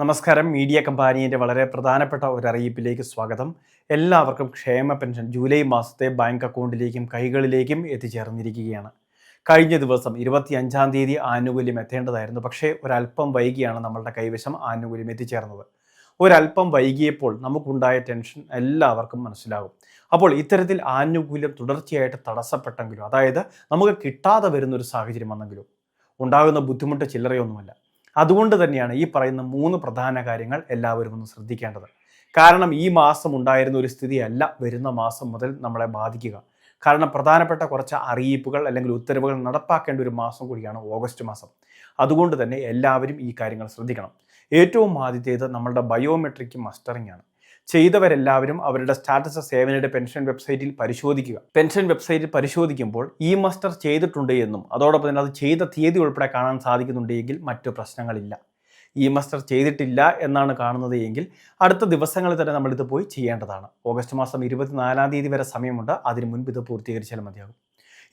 നമസ്കാരം. മീഡിയ കമ്പാനിയുടെ വളരെ പ്രധാനപ്പെട്ട ഒരു അറിയിപ്പിലേക്ക് സ്വാഗതം. എല്ലാവർക്കും ക്ഷേമ പെൻഷൻ ജൂലൈ മാസത്തെ ബാങ്ക് അക്കൗണ്ടിലേക്കും കൈകളിലേക്കും എത്തിച്ചേർന്നിരിക്കുകയാണ്. കഴിഞ്ഞ ദിവസം ഇരുപത്തി അഞ്ചാം തീയതി ആനുകൂല്യം എത്തേണ്ടതായിരുന്നു. പക്ഷേ ഒരല്പം വൈകിയാണ് നമ്മളുടെ കൈവശം ആനുകൂല്യം എത്തിച്ചേർന്നത്. ഒരല്പം വൈകിയപ്പോൾ നമുക്കുണ്ടായ ടെൻഷൻ എല്ലാവർക്കും മനസ്സിലാകും. അപ്പോൾ ഇത്തരത്തിൽ ആനുകൂല്യം തുടർച്ചയായിട്ട് തടസ്സപ്പെട്ടെങ്കിലും അതായത് നമുക്ക് കിട്ടാതെ വരുന്ന ഒരു സാഹചര്യം വന്നെങ്കിലും ഉണ്ടാകുന്ന ബുദ്ധിമുട്ട് ചില്ലറയൊന്നുമല്ല. അതുകൊണ്ട് തന്നെയാണ് ഈ പറയുന്ന മൂന്ന് പ്രധാന കാര്യങ്ങൾ എല്ലാവരും ഒന്ന് ശ്രദ്ധിക്കേണ്ടത്. കാരണം ഈ മാസം ഉണ്ടായിരുന്ന ഒരു സ്ഥിതിയല്ല വരുന്ന മാസം മുതൽ നമ്മളെ ബാധിക്കുക. കാരണം പ്രധാനപ്പെട്ട കുറച്ച് അറിയിപ്പുകൾ അല്ലെങ്കിൽ ഉത്തരവുകൾ നടപ്പാക്കേണ്ട ഒരു മാസം കൂടിയാണ് ഓഗസ്റ്റ് മാസം. അതുകൊണ്ട് തന്നെ എല്ലാവരും ഈ കാര്യങ്ങൾ ശ്രദ്ധിക്കണം. ഏറ്റവും ആദ്യത്തേത് നമ്മളുടെ ബയോമെട്രിക് മസ്റ്ററിംഗ് ആണ് ചെയ്തവരെല്ലാവരും അവരുടെ സ്റ്റാറ്റസ് സേവനയുടെ പെൻഷൻ വെബ്സൈറ്റിൽ പരിശോധിക്കുക. പെൻഷൻ വെബ്സൈറ്റിൽ പരിശോധിക്കുമ്പോൾ ഇ മസ്റ്റർ ചെയ്തിട്ടുണ്ട് എന്നും അതോടൊപ്പം തന്നെ അത് ചെയ്ത തീയതി ഉൾപ്പെടെ കാണാൻ സാധിക്കുന്നുണ്ടെങ്കിൽ മറ്റു പ്രശ്നങ്ങളില്ല. ഇ മസ്റ്റർ ചെയ്തിട്ടില്ല എന്നാണ് കാണുന്നത് എങ്കിൽ അടുത്ത ദിവസങ്ങളിൽ തന്നെ നമ്മളിത് പോയി ചെയ്യേണ്ടതാണ്. ഓഗസ്റ്റ് മാസം ഇരുപത്തിനാലാം തീയതി വരെ സമയമുണ്ട്. അതിന് മുൻപ് ഇത് പൂർത്തീകരിച്ചാൽ മതിയാകും.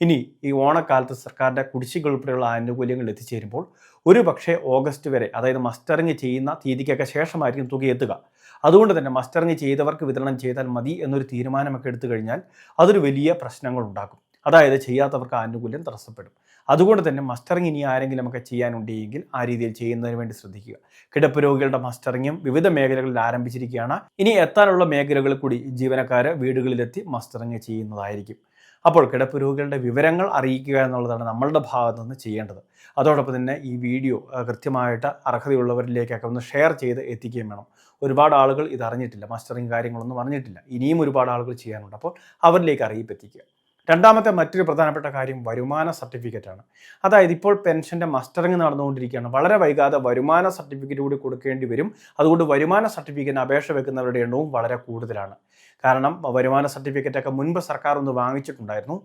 ഇനി ഈ ഓണക്കാലത്ത് സർക്കാരിന്റെ കുടിശ്ശിക ഉൾപ്പെടെയുള്ള ആനുകൂല്യങ്ങൾ എത്തിച്ചേരുമ്പോൾ ഒരു പക്ഷേ ഓഗസ്റ്റ് വരെ അതായത് മസ്റ്ററിങ് ചെയ്യുന്ന തീയതിക്കൊക്കെ ശേഷമായിരിക്കും തുക എത്തുക. അതുകൊണ്ട് തന്നെ മസ്റ്ററിങ് ചെയ്തവർക്ക് വിതരണം ചെയ്താൽ മതി എന്നൊരു തീരുമാനമൊക്കെ എടുത്തു കഴിഞ്ഞാൽ അതൊരു വലിയ പ്രശ്നങ്ങൾ ഉണ്ടാക്കും. അതായത് ചെയ്യാത്തവർക്ക് ആനുകൂല്യം തടസ്സപ്പെടും. അതുകൊണ്ട് തന്നെ മസ്റ്ററിങ് ഇനി ആരെങ്കിലും ഒക്കെ ചെയ്യാനുണ്ടെങ്കിൽ ആ രീതിയിൽ ചെയ്യുന്നതിന് വേണ്ടി ശ്രദ്ധിക്കുക. കിടപ്പ് രോഗികളുടെ മസ്റ്ററിങ്ങും വിവിധ മേഖലകളിൽ ആരംഭിച്ചിരിക്കുകയാണ്. ഇനി എത്താനുള്ള മേഖലകളിൽ കൂടി ജീവനക്കാർ വീടുകളിലെത്തി മസ്റ്ററിങ് ചെയ്യുന്നതായിരിക്കും. അപ്പോൾ കിടപ്പ് രോഗികളുടെ വിവരങ്ങൾ അറിയിക്കുക എന്നുള്ളതാണ് നമ്മളുടെ ഭാഗത്തു നിന്ന് ചെയ്യേണ്ടത്. അതോടൊപ്പം തന്നെ ഈ വീഡിയോ കൃത്യമായിട്ട് അർഹതയുള്ളവരിലേക്കൊക്കെ ഒന്ന് ഷെയർ ചെയ്ത് എത്തിക്കുകയും വേണം. ഒരുപാട് ആളുകൾ ഇത് അറിഞ്ഞിട്ടില്ല. മാസ്റ്ററിങ് കാര്യങ്ങളൊന്നും അറിഞ്ഞിട്ടില്ല. ഇനിയും ഒരുപാട് ആളുകൾ ചെയ്യാനുണ്ട്. അപ്പോൾ അവരിലേക്ക് അറിയിപ്പ് എത്തിക്കുക. രണ്ടാമത്തെ മറ്റൊരു പ്രധാനപ്പെട്ട കാര്യം വരുമാന സർട്ടിഫിക്കറ്റ് ആണ്. അതായത് ഇപ്പോൾ പെൻഷന്റെ മസ്റ്ററിങ് നടന്നുകൊണ്ടിരിക്കുകയാണ്. വളരെ വൈകാതെ വരുമാന സർട്ടിഫിക്കറ്റ് കൂടി കൊടുക്കേണ്ടി വരും. അതുകൊണ്ട് വരുമാന സർട്ടിഫിക്കറ്റിന് അപേക്ഷ വെക്കുന്നവരുടെ എണ്ണവും വളരെ കൂടുതലാണ്. കാരണം വരുമാന സർട്ടിഫിക്കറ്റൊക്കെ മുൻപ് സർക്കാർ ഒന്ന് വാങ്ങിച്ചിട്ടുണ്ടായിരുന്നു.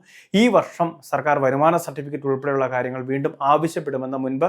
ഈ വർഷം സർക്കാർ വരുമാന സർട്ടിഫിക്കറ്റ് ഉൾപ്പെടെയുള്ള കാര്യങ്ങൾ വീണ്ടും ആവശ്യപ്പെടുമെന്ന് മുൻപ്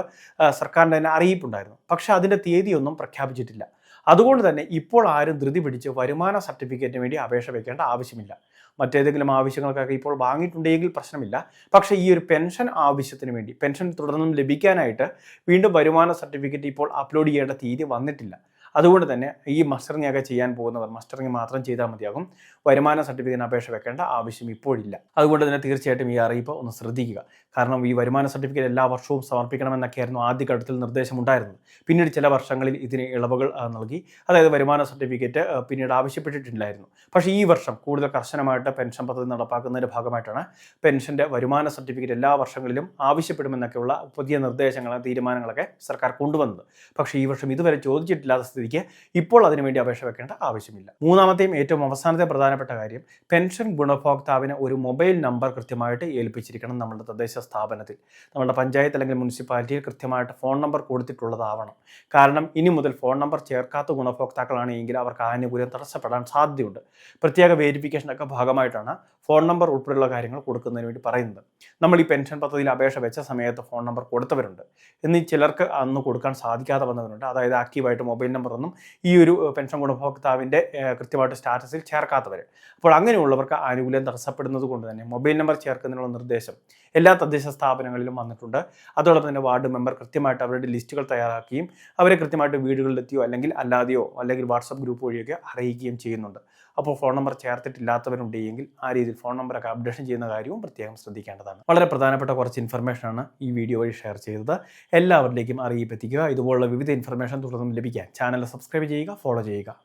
സർക്കാരിന്റെ തന്നെ അറിയിപ്പുണ്ടായിരുന്നു. പക്ഷേ അതിന്റെ തീയതിയൊന്നും പ്രഖ്യാപിച്ചിട്ടില്ല. അതുകൊണ്ട് തന്നെ ഇപ്പോൾ ആരും ധൃതി പിടിച്ച് വരുമാന സർട്ടിഫിക്കറ്റിന് വേണ്ടി അപേക്ഷ വയ്ക്കേണ്ട ആവശ്യമില്ല. മറ്റേതെങ്കിലും ആവശ്യങ്ങൾക്കൊക്കെ ഇപ്പോൾ വാങ്ങിയിട്ടുണ്ടെങ്കിൽ പ്രശ്നമില്ല. പക്ഷേ ഈ ഒരു പെൻഷൻ ആവശ്യത്തിന് വേണ്ടി പെൻഷൻ തുടർന്നും ലഭിക്കാനായിട്ട് വീണ്ടും വരുമാന സർട്ടിഫിക്കറ്റ് ഇപ്പോൾ അപ്ലോഡ് ചെയ്യേണ്ട തീയതി വന്നിട്ടില്ല. അതുകൊണ്ട് തന്നെ ഈ മസ്റ്ററിംഗ് ഒക്കെ ചെയ്യാൻ പോകുന്നവർ മസ്റ്ററിംഗ് മാത്രം ചെയ്താൽ മതിയാകും. വരുമാന സർട്ടിഫിക്കറ്റിന് അപേക്ഷ വെക്കേണ്ട ആവശ്യം ഇപ്പോഴില്ല. അതുകൊണ്ട് തന്നെ തീർച്ചയായിട്ടും ഈ അറിയിപ്പ് ഒന്ന് ശ്രദ്ധിക്കുക. കാരണം ഈ വരുമാന സർട്ടിഫിക്കറ്റ് എല്ലാ വർഷവും സമർപ്പിക്കണമെന്നൊക്കെയായിരുന്നു ആദ്യഘട്ടത്തിൽ നിർദ്ദേശമുണ്ടായിരുന്നത്. പിന്നീട് ചില വർഷങ്ങളിൽ ഇതിന് ഇളവുകൾ നൽകി. അതായത് വരുമാന സർട്ടിഫിക്കറ്റ് പിന്നീട് ആവശ്യപ്പെട്ടിട്ടില്ലായിരുന്നു. പക്ഷേ ഈ വർഷം കൂടുതൽ കർശനമായിട്ട് പെൻഷൻ പദ്ധതി നടപ്പാക്കുന്നതിന്റെ ഭാഗമായിട്ടാണ് പെൻഷന്റെ വരുമാന സർട്ടിഫിക്കറ്റ് എല്ലാ വർഷങ്ങളിലും ആവശ്യപ്പെടുമെന്നൊക്കെയുള്ള പുതിയ നിർദ്ദേശങ്ങൾ തീരുമാനങ്ങളൊക്കെ സർക്കാർ കൊണ്ടുവന്നത്. പക്ഷേ ഈ വർഷം ഇതുവരെ ചോദിച്ചിട്ടില്ലാത്ത സ്ഥിതിക്ക് ഇപ്പോൾ അതിനുവേണ്ടി അപേക്ഷ വെക്കേണ്ട ആവശ്യമില്ല. മൂന്നാമത്തെയും ഏറ്റവും അവസാനത്തെ പ്രധാനപ്പെട്ട കാര്യം പെൻഷൻ ഗുണഭോക്താവിന് ഒരു മൊബൈൽ നമ്പർ കൃത്യമായിട്ട് ഏൽപ്പിച്ചിരിക്കണം നമ്മുടെ തദ്ദേശ സ്ഥാപനത്തിൽ. നമ്മുടെ പഞ്ചായത്ത് അല്ലെങ്കിൽ മുനിസിപ്പാലിറ്റിയിൽ കൃത്യമായിട്ട് ഫോൺ നമ്പർ കൊടുത്തിട്ടുള്ളതാവണം. കാരണം ഇനി മുതൽ ഫോൺ നമ്പർ ചേർക്കാത്ത ഗുണഭോക്താക്കളാണ് എങ്കിൽ അവർക്ക് ആനുകൂല്യം തടസ്സപ്പെടാൻ സാധ്യതയുണ്ട്. പ്രത്യേക വേരിഫിക്കേഷനൊക്കെ ഭാഗമായിട്ടാണ് ഫോൺ നമ്പർ ഉൾപ്പെടെയുള്ള കാര്യങ്ങൾ കൊടുക്കുന്നതിന് വേണ്ടി പറയുന്നത്. നമ്മൾ ഈ പെൻഷൻ പദ്ധതിയിൽ അപേക്ഷ വെച്ച സമയത്ത് ഫോൺ നമ്പർ കൊടുത്തവരുണ്ട്. എന്നീ ചിലർക്ക് അന്ന് കൊടുക്കാൻ സാധിക്കാതെ വന്നവരുണ്ട്. അതായത് ആക്റ്റീവായിട്ട് മൊബൈൽ നമ്പറൊന്നും ഈ ഒരു പെൻഷൻ ഗുണഭോക്താവിന്റെ കൃത്യമായിട്ട് സ്റ്റാറ്റസിൽ ചേർക്കാത്തവർ അപ്പോൾ അങ്ങനെയുള്ളവർക്ക് ആനുകൂല്യം തടസ്സപ്പെടുന്നത് കൊണ്ട് തന്നെ മൊബൈൽ നമ്പർ ചേർക്കുന്നതിനുള്ള നിർദ്ദേശം എല്ലാ തദ്ദേശ സ്ഥാപനങ്ങളിലും വന്നിട്ടുണ്ട്. അതോടൊപ്പം തന്നെ വാർഡ് മെമ്പർ കൃത്യമായിട്ട് അവരുടെ ലിസ്റ്റുകൾ തയ്യാറാക്കുകയും അവരെ കൃത്യമായിട്ട് വീടുകളിലെത്തിയോ അല്ലെങ്കിൽ അല്ലാതെയോ അല്ലെങ്കിൽ വാട്സപ്പ് ഗ്രൂപ്പ് വഴിയൊക്കെ അറിയിക്കുകയും ചെയ്യുന്നുണ്ട്. അപ്പോൾ ഫോൺ നമ്പർ ചേർത്തിട്ടില്ലാത്തവരുണ്ടെങ്കിൽ ആ രീതിയിൽ ഫോൺ നമ്പറൊക്കെ അപ്ഡേഷൻ ചെയ്യുന്ന കാര്യവും പ്രത്യേകം ശ്രദ്ധിക്കേണ്ടതാണ്. വളരെ പ്രധാനപ്പെട്ട കുറച്ച് ഇൻഫർമേഷനാണ് ഈ വീഡിയോ വഴി ഷെയർ ചെയ്തത്. എല്ലാവരിലേക്കും അറിയിപ്പെത്തിക്കുക. ഇതുപോലുള്ള വിവിധ ഇൻഫർമേഷൻ തുടർന്നും ലഭിക്കാൻ ചാനൽ സബ്സ്ക്രൈബ് ചെയ്യുക ഫോളോ ചെയ്യുക.